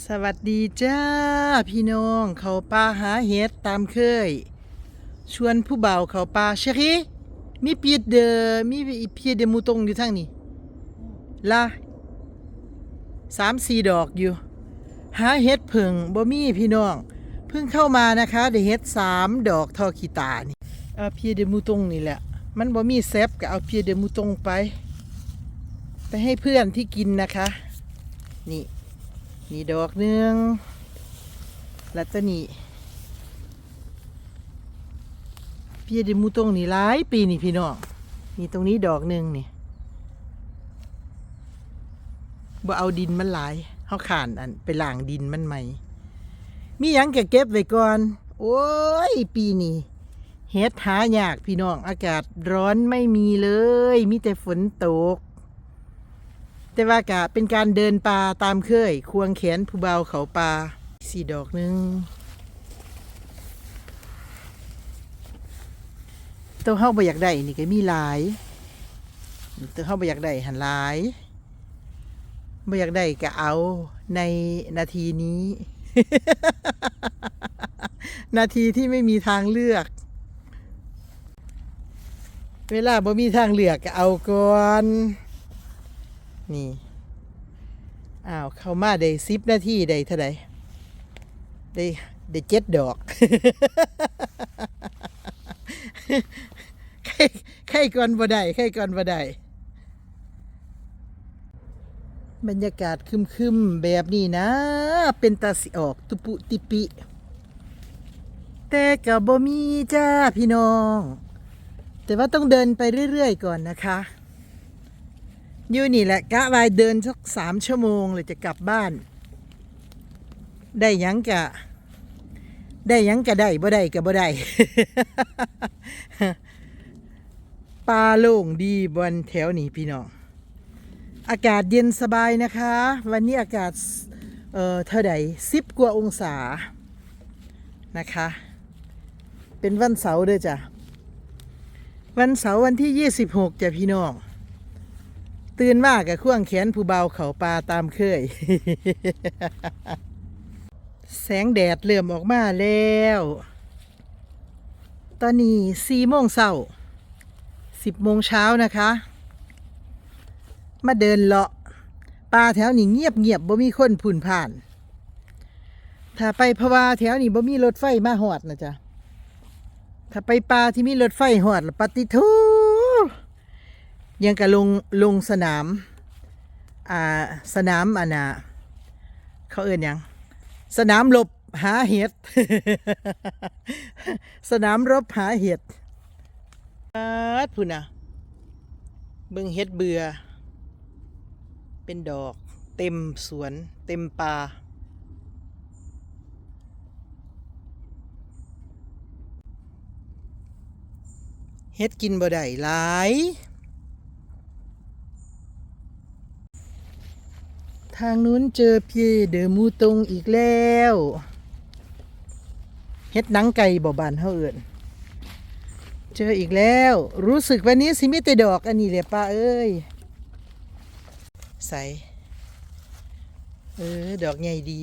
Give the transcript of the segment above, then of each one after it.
สวัสดีจ้า พี่น้องเขาป่าหาเห็ดตามเคย ชวนผู้เบาวเขาป่าเชรีมีเปียดเดอมีเพียดเดมูตรงอยู่ทางนี้ละสามสี่ดอกอยู่ หาเห็ดเพิ่งบ่มีพี่น้อง เพิ่งเข้ามานะคะได้เห็ดสามดอกทอขีตานี่เอาเพียเดมูตรงนี่แหละ มันบ่มีแซบก็เอาเพียเดมูตรงไป ไปให้เพื่อนที่กินนะคะ นี่ นี่ดอกหนึ่งแล้วตัวนี้พี่เดมูตรงนี่หลายปีนี่พี่น้องนี่ตรงนี้ดอกหนึ่งนี่บ่เอาดินมันหลายเขาขานอันไปล้างดินมันใหม่ มีหยังแกเก็บไว้ก่อน โอ้ย ปีนี้เฮ็ดหายากพี่น้องอากาศร้อนไม่มีเลย มีแต่ฝนตก แต่ว่ากะเป็นการเดินป่าตามเคย ควงแขนผู้เบาเขาป่าสี่ดอกหนึ่งตัวเฮาบ่อยากได้นี่ก็มีหลายตัวเฮาบ่อยากได้หันหลายบ่อยากได้ก็เอาในนาทีนี้ นาทีที่ไม่มีทางเลือก เวลาบ่มีทางเลือกก็เอาก่อน นี่ อ้าว เข้ามาได้สิบนาทีได้เท่าไดได้ได้เจ็ดดอกใครใครก่อนบ่ได้ใครก่อนบ่ได้บรรยากาศคึมๆ แบบนี้นะ เป็นตาสิออก ตุปุติปิ แต่กับบ่มีจ้าพี่น้อง แต่ว่าต้องเดินไปเรื่อย ๆ ก่อนนะคะ อยู่นี่แหละกะวายเดินสักสามชั่วโมงเลยจะกลับบ้าน ได้ยังกะ ได้ยังกะได้บ่ได้กะบ่ได้ปลาโล่งดีบนแถวนี้พี่น้อง อากาศเย็นสบายนะคะ วันนี้อากาศเอ่อเท่าใดสิบกว่าองศานะคะ เป็นวันเสาร์เด้อจ้ะ วันเสาร์วันที่ 26จ้ะพี่น้อง ตื่นมากกับข่วงแขนผู้เบาเขาปลาตามเคย แสงแดดเริ่มออกมาแล้ว ตอนนี้สี่โมงเช้าสิบโมงเช้านะคะ มาเดินเลาะป่าแถวนี้เงียบเงียบบ่มีคนผุ่นผ่าน ถ้าไปพราะวาแถวนี้บ่มีรถไฟมาหอดนะจ๊ะถ้าไปป่าที่มีรถไฟหอดปฏิทู ยังกะลงลงสนาม อ่า สนามอันน่ะเขาเอ่นยัง สนามรบหาเห็ด สนามรบหาเห็ดอาดพุ่นนะเบิ่งเห็ดเบื่อ เป็นดอก เต็มสวน เต็มป่าเฮ็ดกินบ่ได้หลายางนู้นเจอพี่เดอมูตงอีกแล้วเฮ็ดหนังไก่บ่บานเฮาเอิ้นเจออีกแล้ว รู้สึกวันนี้สิมีแต่ดอกอันนี้แหละป้าเอ้ยใสเออดอกใหญ่ดี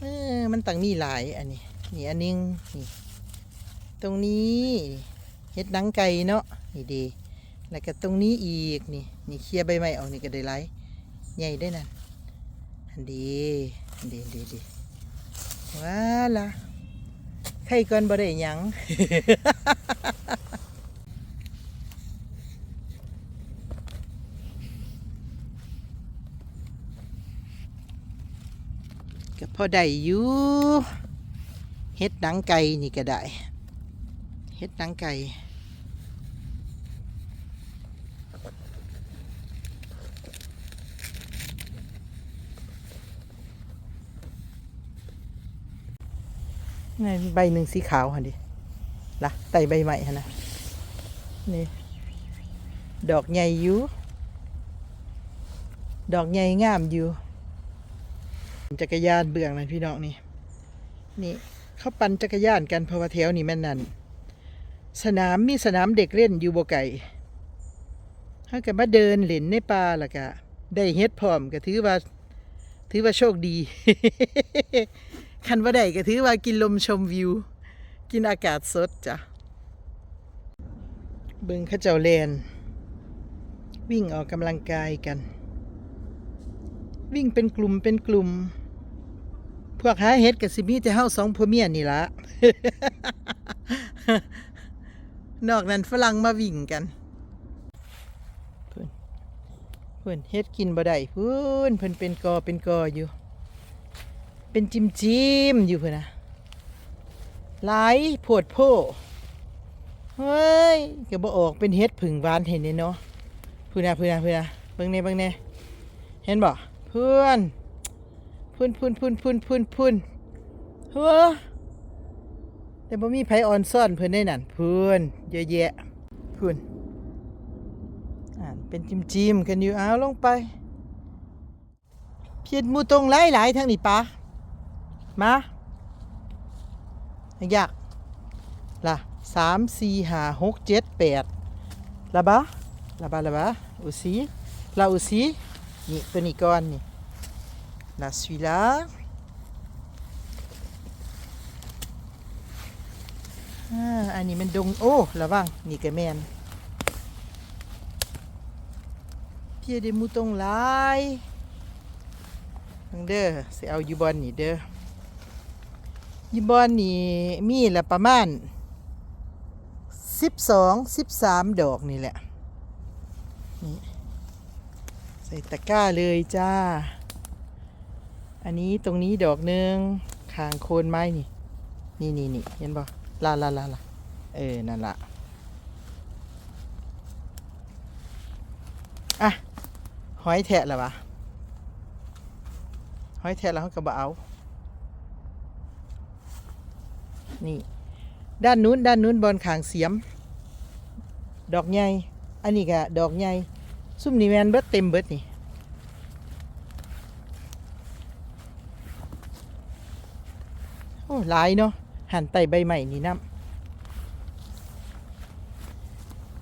เออมันต่างมีหลายอันนี้นี่อันนึงนี่ตรงนี้เฮ็ดหนังไก่เนาะนี่ดีแล้วก็ตรงนี้อีกนี่นี่เคลียใบไม้ออกนี่ก็ได้ไร ใหญ่ได้นั่นอันดีดีดีดีว้าละใครก่อนบ่ได้หยังก็พอได้อยู่เฮ็ดหนังไก่นี่ก็ได้เฮ็ดหนังไก่ ใบหนึ่งสีขาวฮะดิละไต่ใบใหม่ฮะนะนี่ดอกใหญ่อยู่ดอกใหญ่งามอยู่จักรยานเบื้องนะพี่น้องนี่นี่เขาปั่นจักรยานกันเพราะว่าแถวนี้แม่นนั่นสนามมีสนามเด็กเล่นอยู่บ่ไก่เขาก็มาเดินเล่นในป่าล้วก็ได้เฮ็ดพร้อมก็ถือว่า ถือว่าโชคดี คันว่าได้ก็ถือว่ากินลมชมวิว กินอากาศสดจ้ะ เบิงข้าเจ้าแลนวิ่งออกกำลังกายกัน วิ่งเป็นกลุ่มเป็นกลุ่ม พวกหาเฮ็ดกับสิมีแต่เฮาสองผัวเมียนี่ละนอกนั้นฝรั่งมาวิ่งกันเพิ่นเพิ่นเฮ็ดกินบ่ได้เพิ่อนเพิ่นเป็นกอเป็นกออยู่ เป็นจิมจิมอยู่เพิ่นนะหลายโพดโพเฮ้ยก็บ่ออกเป็นเฮ็ดผึ่งหวานเห็นเด้เนาะพุ่นน่ะพุ่นน่ะพุ่นน่ะเบิ่งแน่เบิ่งแน่เห็นบ่เพื่อนพุ่นพุ่นพุ่นพุ่นพุ่นพุ่นเฮ้อแต่บ่มีไผออนซ่อนเพิ่อนได้นั่นเพิ่อนเยอะแยะเพิ่นอ่านเป็นจิมจิมกันอยู่เอาลงไปเพียดมูตรงหลายหลายๆทางนี้ปะ มาอยากล่ะสามสี่ห้าหกเจ็ดแปดละบะละบะละบะอุสีละอุสีนี่ตัวนี้ก่อนนี่ละสุละอ่าอันนี้มันดง โอ้ระวังนี่ก็แมนเพียเดมูตรงลายเบิ่งเด้อสิเอาอยู่บอนนี่เด้อ ยู่บอนนี่มีละประมาณสิบสองสิบสามดอกนี่แหละนี่ใส่ตะกร้าเลยจ้า อันนี้ตรงนี้ดอกหนึ่งคางโคนไม้นี่ นี่นี่นี่เห็นบ่ลาลาลาลาเออ นั่นละอะหอยแทะล้ววะหอยแทะแล้วเขาก็บเอา นี่ ด้านนู้นด้านนู้นบอลขางเสียม ดอกใหญ่อันนี้ก็ดอกใหญ่ซุ่มนี่แมนเบิดเต็มเบิดนี่โอ้หลายเนาะหันไตใบใหม่นี่น้ำ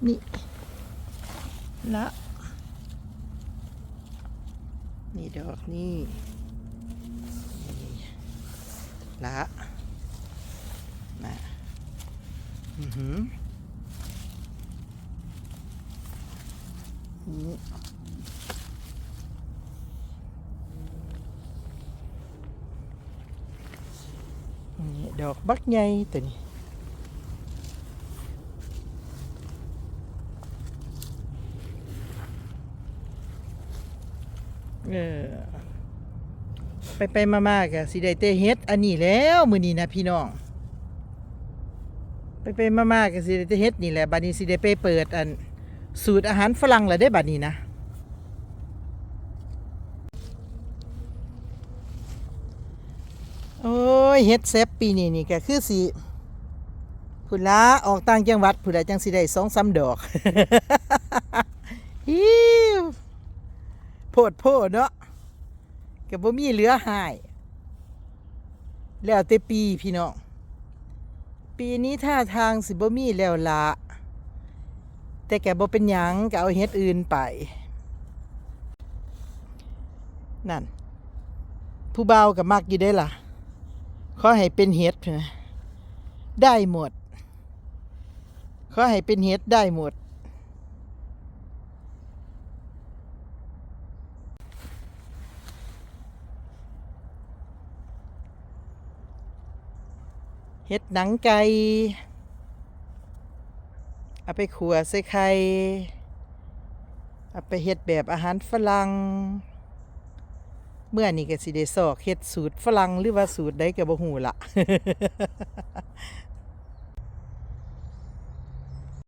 นี่ละนี่ดอกนี่นละอือหือ นี่ดอกบักใหญ่ตัวนี้เออไปไปมามากะสิได้เตเฮ็ดอันนี้แล้ว มือนี้นะพี่น้อง ไปไปมามากะสิได้เฮ็ดนี่แหละบัดนี้สิได้ไปเปิดอันสูตรอาหารฝรั่งแล้วได้บัดนี้นะโอ้ยเฮ็ดแซ่บปีนี้นี่ก็คือสิพุ่นละออกต่างจังหวัดพุ่นละจังสิได้2-3ดอกฮิวโพดโพดเนาะก็บ่มีเหลือหาย แล้วแต่ปีพี่น้อง ปีนี้ท่าทางสิบ่มีแล้วละแต่แกบ่เป็นหยังก็เอาเฮ็ดอื่นไป นั่น ผู้เบากับมักอยู่ได้ล่ะขอให้เป็นเฮ็ดนะได้หมดขอให้เป็นเฮ็ดได้หมด เฮ็ดหนังไก่เอาไปขัวใส่ไข่เอาไปเฮ็ดแบบอาหารฝรั่งเมื่อนี้ก็สิได้ซอกเฮ็ดสูตรฝรั่งหรือว่าสูตรใดก็บ่ฮู้ละ